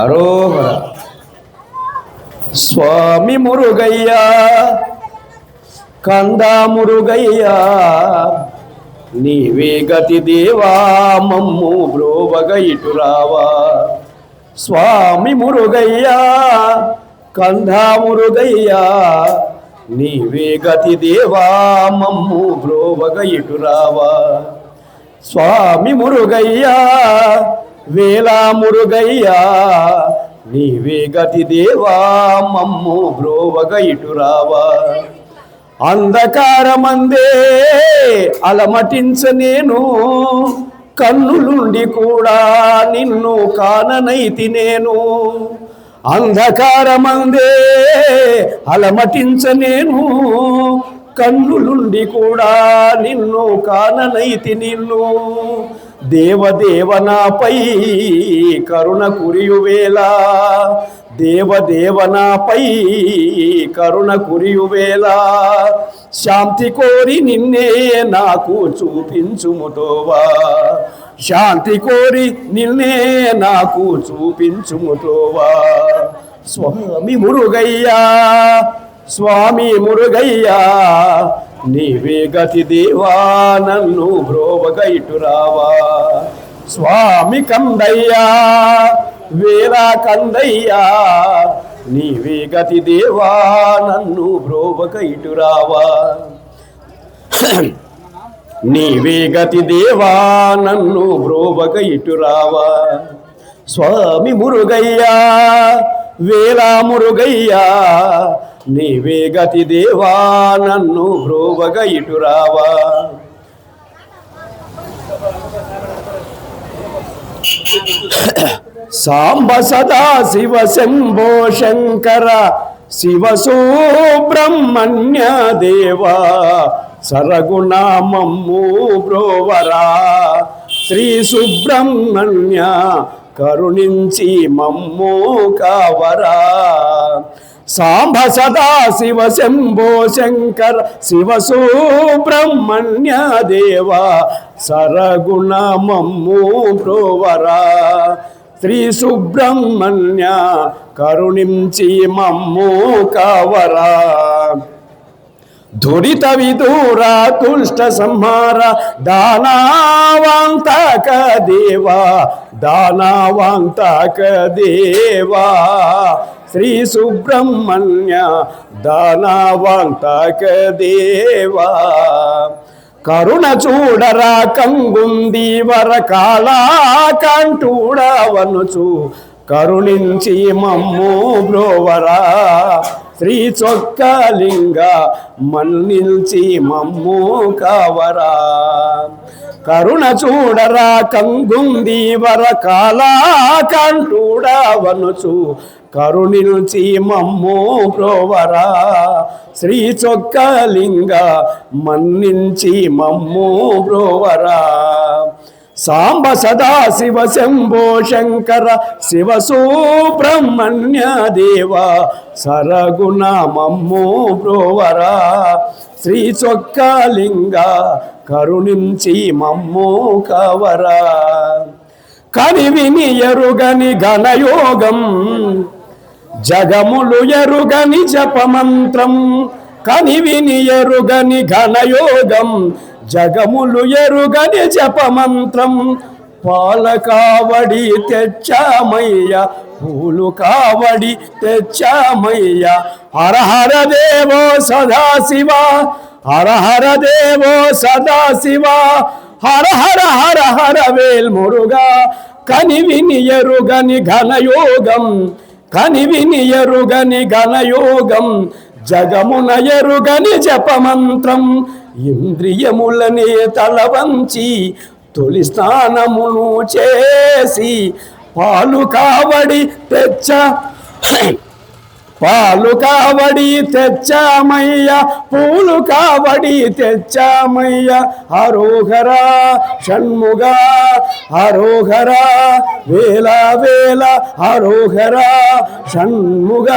అరోహర. స్వామి మురుగయ్యా కందా మురుగయ్యా నీవే గతి దేవా మమ్ము బ్రోవగ ఇటు రావా. స్వామి మురుగయ్యా కందా మురుగయ్యా నీవే గతి దేవా మమ్ము బ్రోవగ ఇటు రావా. స్వామి మురుగయ్యా వేలా మురుగయ్యా నీవే గతి దేవా మమ్ము బ్రోవగ ఇటురావా అంధకారమందే అలమటించ నేను కన్నులుండి కూడా నిన్ను కాననైతి నేను. అంధకారమందే అలమటించ నేను కన్నులుండి కూడా నిన్ను కాననైతి నిన్ను. దేవదేవనాపై కరుణ కురియువేలా దేవదేవనాపై కరుణ కురియువేలా శాంతి కోరి నిన్నే నాకు చూపించుముటోవా. శాంతి కోరి నిన్నే నాకు చూపించుముటోవా. స్వామి మురుగయ్యా స్వామి మురుగయ్యా నీవే గతి దేవా నన్ను బ్రోవగైటు రావా. స్వామి కందయ్యా వేలా కందయ్యా నీవే గతి దేవా నన్ను బ్రోవగైటు రావా. నీవే గతి దేవా నన్ను బ్రోవగ ఇటురావా స్వామి మురుగయ్యా వేలా మురుగయ్యా నీవే గతి దేవా నన్ను బ్రోవగ ఇటురావా సాంబ సదా శివ శంభో శంకర శివ సుబ్రహ్మణ్య దేవా. సరగుణామమ్ము బ్రోవరా శ్రీ సుబ్రహ్మణ్య కరుణించి మమ్ము కావరా. సాంబ సదా శివ శంభో శంకర శివ సుబ్రహ్మణ్య దేవ సరగుణ మమ్ము ప్రోవరా. శ్రీ సుబ్రహ్మణ్య కరుణించి మమ్ము కవరా. దురిత విదూర తుష్ట సంహార దానావాంతక దేవా దానావాంతక దేవా శ్రీ సుబ్రహ్మణ్య దానావాంతక దేవా కరుణ చూడరా కంగుంది వర కాళాకంఠుడవనుచు కరుణించి మమ్ము బ్రోవరా. శ్రీ చొక్కలింగ మన్నిల్చి మమ్ము కావరా. కరుణ చూడరా కంగుంది వర కాళాకంఠుడవనుచు కరుణిల్చి మమ్ము ప్రోవరా. శ్రీ చొక్కలింగ మన్నించి మమ్ము ప్రోవరా. సాంబ సదా శివ శంభో శంకర శివ సుబ్రహ్మణ్య దేవ సరగుణ మమ్ము బ్రోవరా శ్రీ చొక్కలింగ కరుణించి మమ్ము కవరా. కనివిని ఎరుగని ఘనయోగం జగములు ఎరుగని జపమంత్రం కనివిని ఎరుగని ఘనయోగం జగములు ఎరుగని జపమంత్రం. పాల కావడి తెచ్చామయ్య పూలు కావడి తెచ్చామయ్య. హరహర దేవో సదాశివ హరహర దేవో సదాశివ. హర హర హర హర వేల్ మురుగా కనివిని ఎరుగని ఘనయోగం. కనివిని ఎరుగని ఘనయోగం జగమున ఎరుగని జపమంత్రం. ఇంద్రియములనే తలవంచి తొలి స్నానమును చేసి పాలు కావడి తెచ్చ. పాలు కావడి తెచ్చామయ్య పూలు కావడి తెచ్చామయ్య. హరోహరా షణ్ముగా హరోహరా వేల వేల హరోహరా షణ్ముగ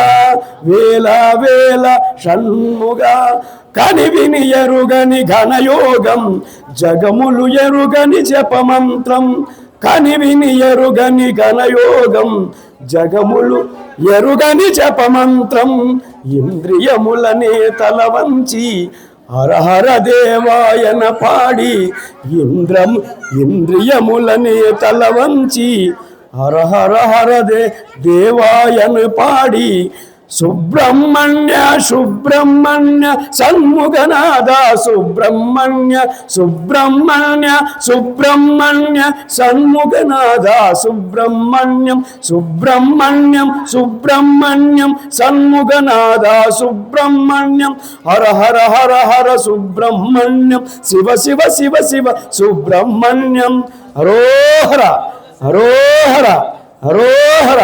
వేల వేల షణ్ముగ. కనివిని ఎరుగని ఘనయోగం జగములు ఎరుగని జపమంత్రం. కనివిని ఎరుగని ఘనయోగం జగములు ఎరుగని జపమంత్రం. ఇంద్రియములనే తల వంచి హరహర దేవాయన పాడి ఇంద్రం ఇంద్రియములని తల వంచి హరహర హర దే దేవాయన పాడి సుబ్రహ్మణ్య సుబ్రహ్మణ్య సన్ముఖనాథ సుబ్రహ్మణ్య సుబ్రహ్మణ్య సుబ్రహ్మణ్య సన్ముఖనాథ సుబ్రహ్మణ్యం సుబ్రహ్మణ్యం సుబ్రహ్మణ్యం సన్ముఖనాథ సుబ్రహ్మణ్యం హర హర హర హర సుబ్రహ్మణ్యం శివ శివ శివ శివ సుబ్రహ్మణ్యం. హరోహర హరోహర హరోహర